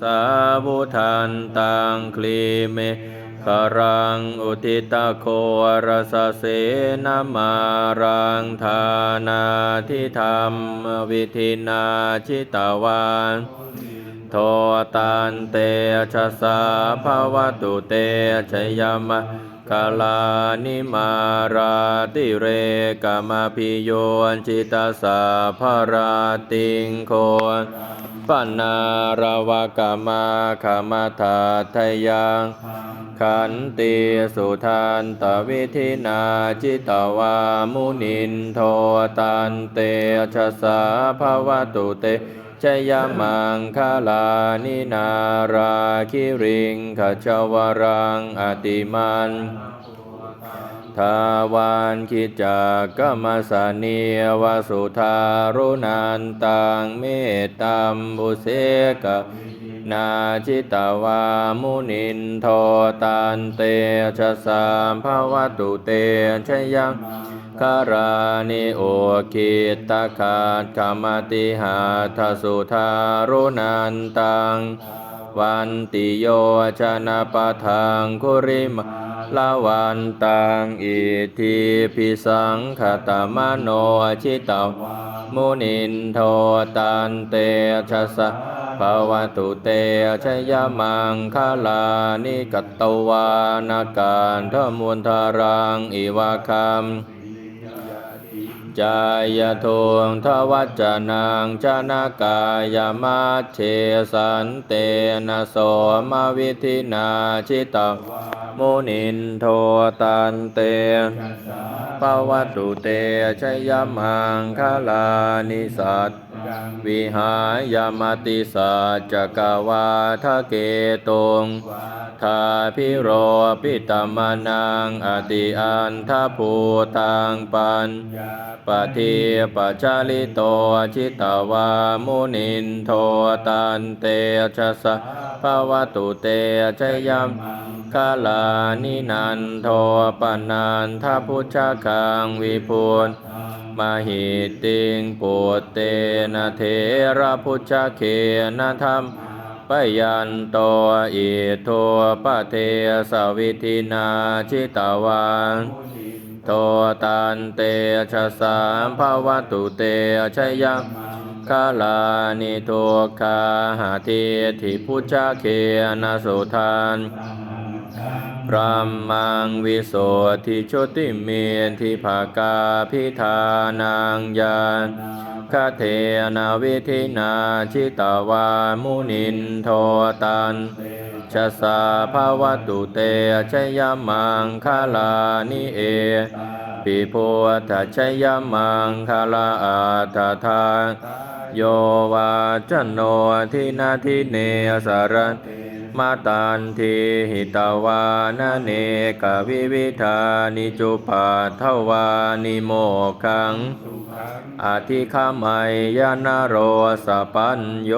สาวุทันตังคลีเมคารังอุทิตโครสเสนามารังธานาทิธรรมวิธินาชิตาวานโทตันเตชะสาภาวตุเตชยมะกาลานิมาราติเรกามพิโยนจิตาสาภราติงโคน ปนารวกามาขมาทาทยังขันติสุทันตวิธินาจิตวามุนินโทตันเตชะสาภาวตุเตชยมังคาลานินาราคิริงขจวรังอติมัน ทาวานคิจากกมสานีวสุธารุนันตังเมตตัมบุเสกนาจิตวามุนินโทตันเตชะสามภวตุเตชยังคารานิโอคิตตคาตกรมติหาทสุธารุนันตัง วันติโยชนะปะทังคุริมลาวันตังอิทิพิสังขตมโนชิตามุนินโทตันเตชะสะภาวตุเตชยมังคาลานิกัตตวานาการทมุนทารังอิวาคัม จายทงทวัจนังจนากายมัชเชสันเตนะโสมวิธินาชิตามุนินโทตันเตปวัตุเตชยมังคลานิสัตวิหายามติสัจจกวาทะเกตุงทาพิโรปิตมนังอติอันทภูตังปันปฏิปัจจาลิโตชิตวามุนินโทตันเตชะสะภาวตุเตชยัมกาลานินันโทปนันทพุชาคังวิพุนมหิติงปุตเตนะเทระพุชเคนะธรรมปยันโตอิโทปะเทสวิธินาชิตาวัน โทตันเตชะสามภาวตุเตชยังคาลานิทุกขาหาเทิทิพุชาเคนะสุทาน พระมังวิโสทิชุติเมนทิภากาพิธานังยานคาเทนาวิธินาชิตาวามุนินโทตันชะสาภาวตุเตชยมังคาลานิเอปิโพทัชยมังคาลาอาตทาโยวาจโนทินาทิเนสารัน มาตันทีหิตาวานเนกวิวิธานิจุปัทถวานิโมคังอธิคามัยยานโรสปัญโย